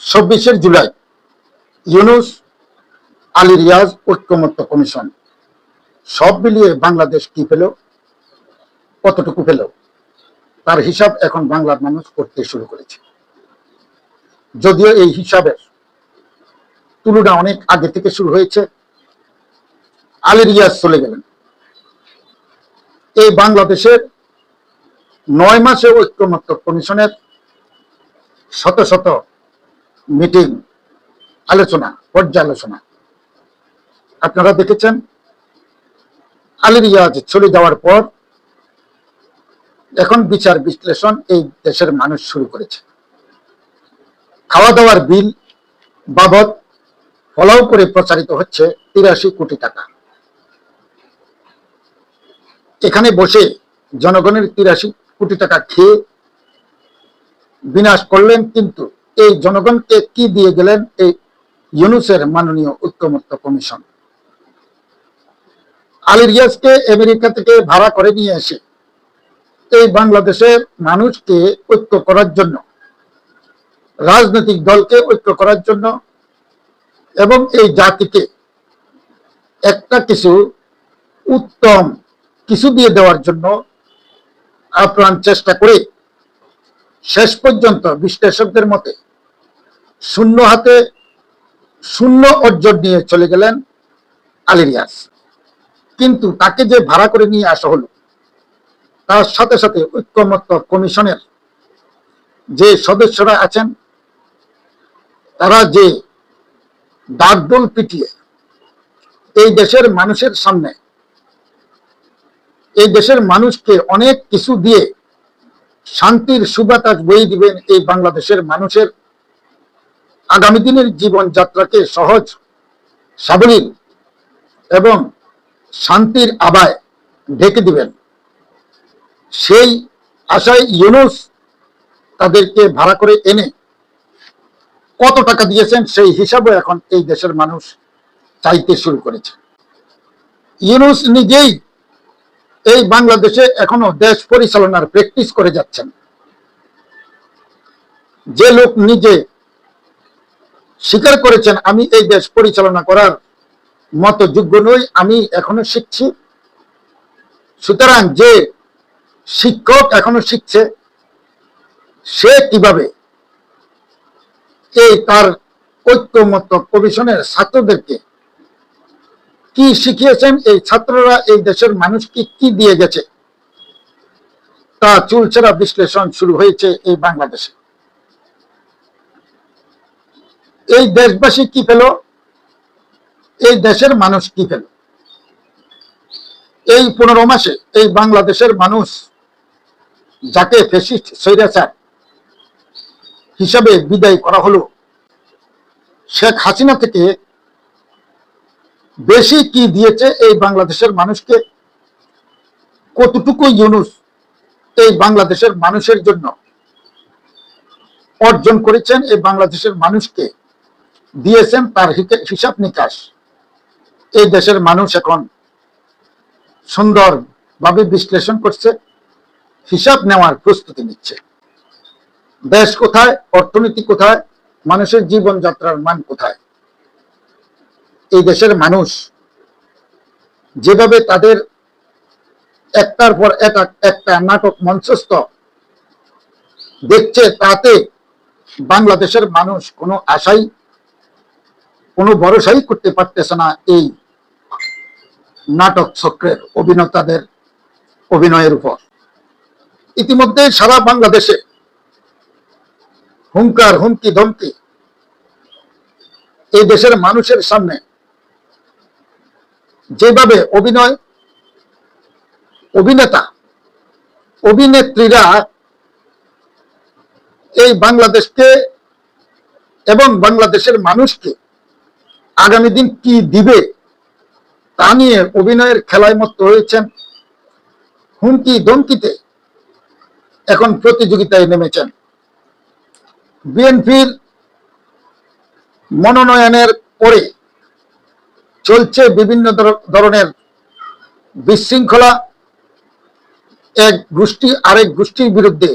চব্বিশের জুলাই, ইউনুস আলী রিয়াজ ঐক্যমত্য কমিশন। সব মিলিয়ে বাংলাদেশ কি পেল? কতটুকু পেল? তার হিসাব এখন বাংলার মানুষ করতে শুরু করেছে। যদিও এই হিসাবের তুলনা অনেক আগে থেকে শুরু হয়েছে, আলী রিয়াজ চলে গেলেন। এই বাংলাদেশের নয় মাসে ঐক্যমত্য কমিশনের শত শত মিটিং, আলোচনা, পর্যালোচনা। আপনারা দেখেছেন, আলী রিয়াজ চলে যাওয়ার পর এখন বিচার বিশ্লেষণ এই দেশের মানুষ শুরু করেছে। খাওয়া দাওয়ার বিল বাবদ ফলাও করে প্রচারিত হচ্ছে তিরাশি কোটি টাকা। এখানে বসে জনগণের তিরাশি কোটি টাকা খেয়ে বিনাশ করলেন কিন্তু এই জনগণকে কি দিয়ে গেলেন? এই ইউনুসের মাননীয় ঐক্যমত্য কমিশন। আলী রিয়াজকে আমেরিকা থেকে ভাড়া করে নিয়ে এসে এই বাংলাদেশের মানুষকে ঐক্য করার জন্য, রাজনৈতিক দলকে ঐক্য করার জন্য এবং এই জাতিকে একটা কিছু উত্তম কিছু দিয়ে দেওয়ার জন্য আপ্রাণ চেষ্টা করে শেষ পর্যন্ত বিশ্লেষকদের মতে শূন্য হাতে শূন্য অর্জন নিয়ে চলে গেলেন আলিরিয়াস। কিন্তু তাকে যে ভাড়া করে নিয়ে আসা হলো, তার সাথে সাথে ঐক্যমত্য কমিশনের যে সদস্যরা আছেন, তারা যে ডাকডোল পিটিয়ে এই দেশের মানুষের সামনে, এই দেশের মানুষকে অনেক কিছু দিয়ে শান্তির সুবাতাস বয়ে দিবেন এই বাংলাদেশের মানুষের আগামী দিনের জীবন যাত্রাকে সহজ, সাবলীল এবং শান্তির আবায় ঢেকে দিবেন। সেই আশায় ইউনুস তাদেরকে ভাড়া করে এনে কত টাকা দিয়েছেন সেই হিসাবে এখন এই দেশের মানুষ চাইতে শুরু করেছে। ইউনুস নিজেই এই বাংলাদেশে এখনও দেশ পরিচালনার প্র্যাকটিস করে যাচ্ছেন। যে লোক নিজে স্বীকার করেছেন, আমি এই দেশ পরিচালনা করার মতো যোগ্য নই, আমি এখনও শিখছি। সুতরাং যে শিক্ষক এখনও শিখছে, সে কীভাবে এই তার ঐক্যমত কমিশনের ছাত্রদেরকে কি শিখিয়েছেন, এই ছাত্ররা, এই দেশের মানুষকে কি দিয়ে গেছে, তা চুলচেরা বিশ্লেষণ শুরু হয়েছে এই বাংলাদেশে। এই দেশবাসী কি পেল? এই দেশের মানুষ কি পেল? এই পনেরো মাসে এই বাংলাদেশের মানুষ যাকে ফেসিস্ট স্বৈরাচার হিসাবে বিদায় করা হলো, শেখ হাসিনা থেকে বেশি কি দিয়েছে এই বাংলাদেশের মানুষকে? কতটুকু ইউনুস এই বাংলাদেশের মানুষের জন্য অর্জন করেছেন এই বাংলাদেশের মানুষকে? দিয়েছেন তার হিসাব নিকাশ। এই দেশের মানুষ এখন সুন্দর ভাবে বিশ্লেষণ করছে, হিসাব নেওয়ার প্রস্তুতি নিচ্ছে। দেশ কোথায়, অর্থনীতি কোথায়, মানুষের জীবনযাত্রার মান কোথায়? এই দেশের মানুষ যেভাবে তাদের একটার পর একটা নাটক মঞ্চস্থ দেখছে, তাতে বাংলাদেশের মানুষ কোনো আশাই কোনো ভরসাই করতে পারতেছে না এই নাটক চক্রের অভিনেতাদের অভিনয়ের উপর। ইতিমধ্যে সারা বাংলাদেশে হুঙ্কার, হুমকি, ধমকি এই দেশের মানুষের সামনে যেভাবে অভিনয়, অভিনেতা, অভিনেত্রীরা এই বাংলাদেশকে এবং বাংলাদেশের মানুষকে আগামী দিন কি দিবে তা নিয়ে অভিনয়ের খেলায় মত হয়েছেন হুমকি ধমকিতে এখন প্রতিযোগিতায় নেমেছেন। বিএনপির মনোনয়নের পরে চলছে বিভিন্ন ধরনের বিশৃঙ্খলা। এক গোষ্ঠী, আরেক গোষ্ঠীর বিরুদ্ধে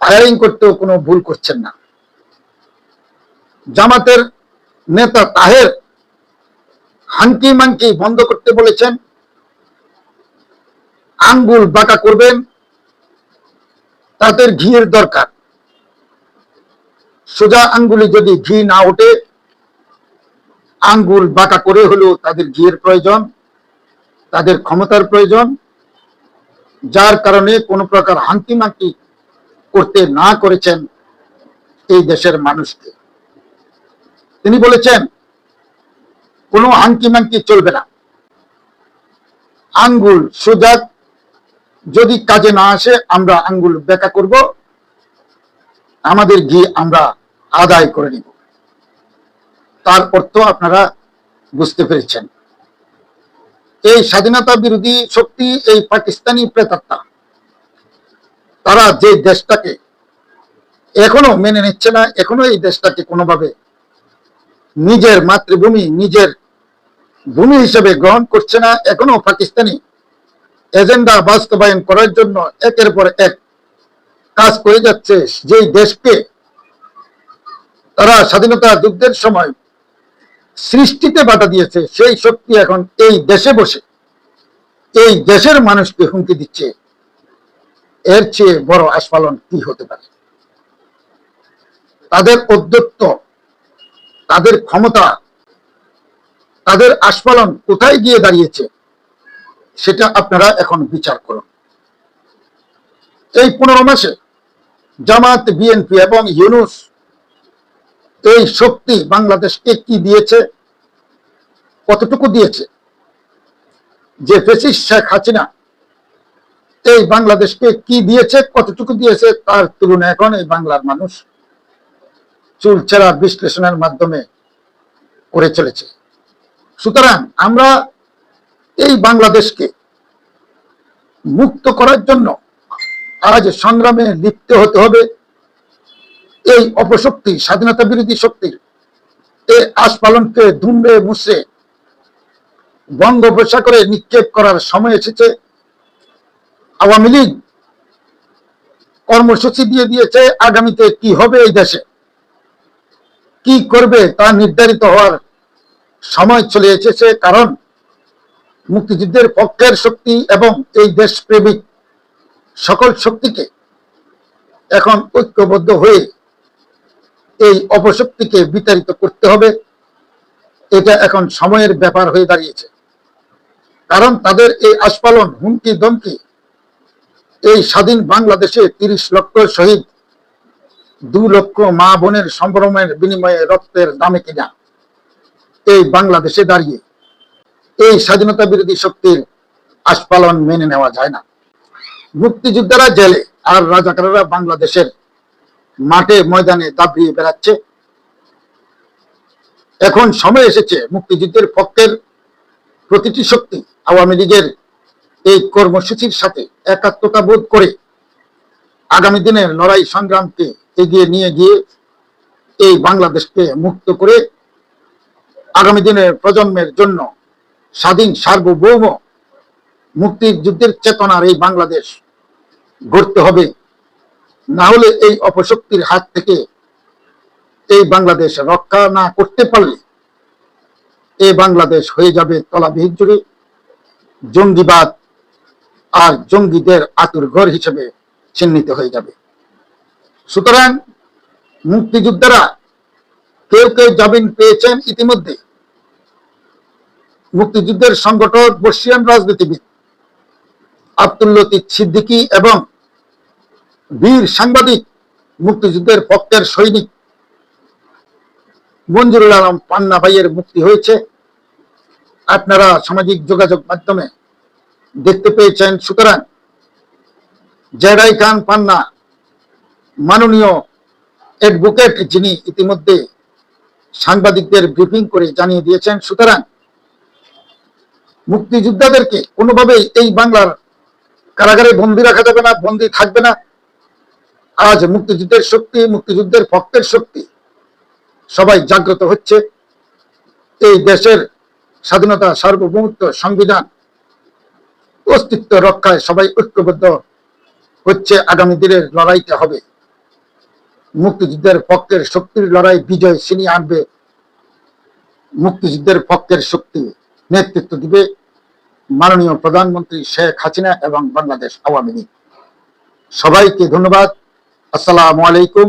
ফায়ারিং করতেও কোনো ভুল করছেন না। জামাতের নেতা তাহের হাঙ্কি মাঙ্কি বন্ধ করতে বলেছেন। আঙ্গুল বাঁকা করবেন। তাদের ঘিয়ের দরকার। সোজা আঙ্গুলে যদি ঘি না ওঠে, আঙ্গুল বাঁকা করে হলেও তাদের ঘিয়ের প্রয়োজন, তাদের ক্ষমতার প্রয়োজন। যার কারণে কোনো প্রকার হাঙ্কি মাঙ্কি করতে না করেছেন এই দেশের মানুষকে। তিনি বলেছেন, কোনো হাঙ্কি মাঙ্কি চলবে না। আঙ্গুল সোজা যদি কাজে না আসে, আমরা আঙ্গুল বেকা করব। আমাদের ঘি আমরা আদায় করে নিব। তার অর্থ আপনারা বুঝতে পেরেছেন। এই স্বাধীনতা বিরোধী শক্তি, এই পাকিস্তানি প্রেতাত্মা, তারা যে দেশটাকে এখনও মেনে নিচ্ছে না, এখনও এই দেশটাকে কোনোভাবে নিজের মাতৃভূমি, নিজের ভূমি হিসেবে গ্রহণ করছে না, এখনও পাকিস্তানি এজেন্ডা বাস্তবায়ন করার জন্য একের পর এক কাজ করে যাচ্ছে। যেই দেশকে তারা স্বাধীনতা যুদ্ধের সময় সৃষ্টিতে বাধা দিয়েছে, সেই শক্তি এখন এই দেশে বসে, এই দেশের মানুষকে হুমকি দিচ্ছে। এর চেয়ে বড় আস্ফালন কি হতে পারে? তাদের অধ্যত্ব তাদের ক্ষমতা, তাদের আস্ফালন কোথায় গিয়ে দাঁড়িয়েছে, সেটা আপনারা এখন বিচার করুন। এই পনেরো মাসে জামাত বিএনপি এবং ইউনুস এই শক্তি বাংলাদেশকে কি দিয়েছে, কতটুকু দিয়েছে? যে ফেসিস শেখ হাসিনা এই বাংলাদেশকে কি দিয়েছে, কতটুকু দিয়েছে, তার তুলনা এখন এই বাংলার মানুষ চুলচেরা বিশ্লেষণের মাধ্যমে করে চলেছে। সুতরাং আমরা এই বাংলাদেশকে মুক্ত করার জন্য আজ সংগ্রামে লিপ্ত হতে হবে। এই অপশক্তি, স্বাধীনতা বিরোধী শক্তির এই আস্পালনকে ধুমড়ে মুছড়ে বঙ্গোপসাগরে নিক্ষেপ করার সময় এসেছে। আওয়ামী লীগ কর্মসূচি দিয়ে দিয়েছে, আগামীতে কি হবে এই দেশে? কি করবে তা নির্ধারিত হওয়ার সময় চলে এসেছে, কারণ মুক্তিযুদ্ধের পক্ষের শক্তি এবং এই দেশপ্রেমিক সকল শক্তিকে এখন ঐক্যবদ্ধ হয়ে এই অপশক্তিকে বিতাড়িত করতে হবে। এটা এখন সময়ের ব্যাপার হয়ে দাঁড়িয়েছে। কারণ তাদের এই আস্পালন হুমকি দমকি এই স্বাধীন বাংলাদেশে তিরিশ লক্ষ শহীদ দু লক্ষ মা বোনের সম্ভ্রমের বিনিময়ে রক্তের দামে কিনা। এই বাংলাদেশে দাঁড়িয়ে এই স্বাধীনতা বিরোধী শক্তির আস্পালন মেনে নেওয়া যায় না। মুক্তিযোদ্ধারা জেলে আর রাজাকাররা বাংলাদেশের মাঠে ময়দানে দাবড়িয়ে বেড়াচ্ছে। এখন সময় এসেছে মুক্তিযুদ্ধের পক্ষের প্রতিটি শক্তি আওয়ামী লীগের এই কর্মসূচির সাথে একাত্মতা বোধ করে আগামী দিনের লড়াই সংগ্রামকে এগিয়ে নিয়ে গিয়ে এই বাংলাদেশকে মুক্ত করে আগামী দিনের প্রজন্মের জন্য স্বাধীন সার্বভৌম মুক্তিযুদ্ধের চেতনার এই বাংলাদেশ গড়তে হবে। না হলে এই অপশক্তির হাত থেকে এই বাংলাদেশ রক্ষা না করতে পারলে এই বাংলাদেশ হয়ে যাবে তলাবিহীন জুড়ে জঙ্গিবাদ আর জঙ্গিদের আতুর ঘর হিসেবে চিহ্নিত হয়ে যাবে। সুতরাং মুক্তিযোদ্ধারা কেউ কেউ জামিন পেয়েছেন ইতিমধ্যে। মুক্তিযুদ্ধের সংগঠক বর্ষিয়ান রাজনীতিবিদ আব্দুল লতিফ সিদ্দিকী এবং বীর সাংবাদিক মুক্তিযুদ্ধের পক্ষের সৈনিক মঞ্জুরুল আলম পান্না ভাইয়ের মুক্তি হয়েছে। আপনারা সামাজিক যোগাযোগ মাধ্যমে দেখতে পেয়েছেন। সুতরাং জেডাই খান পান্না মাননীয় অ্যাডভোকেট যিনি ইতিমধ্যে সাংবাদিকদের ব্রিফিং করে জানিয়ে দিয়েছেন, সুতরাং মুক্তিযোদ্ধাদেরকে কোনোভাবেই এই বাংলার কারাগারে বন্দি রাখা যাবে না, বন্দি থাকবে না। আজ মুক্তিযুদ্ধের শক্তি, মুক্তিযুদ্ধের পক্ষের শক্তি সবাই জাগ্রত হচ্ছে। এই দেশের স্বাধীনতা, সার্বভৌমত্ব সংবিধান অস্তিত্ব রক্ষায় সবাই ঐক্যবদ্ধ হচ্ছে। আগামী দিনের লড়াইতে হবে। মুক্তিযুদ্ধের পক্ষের শক্তির লড়াই বিজয় ছিনিয়ে আনবে। মুক্তিযুদ্ধের পক্ষের শক্তি নেতৃত্ব দিবে মাননীয় প্রধানমন্ত্রী শেখ হাসিনা এবং বাংলাদেশ আওয়ামী লীগ। সবাইকে ধন্যবাদ। আসসালামু আলাইকুম।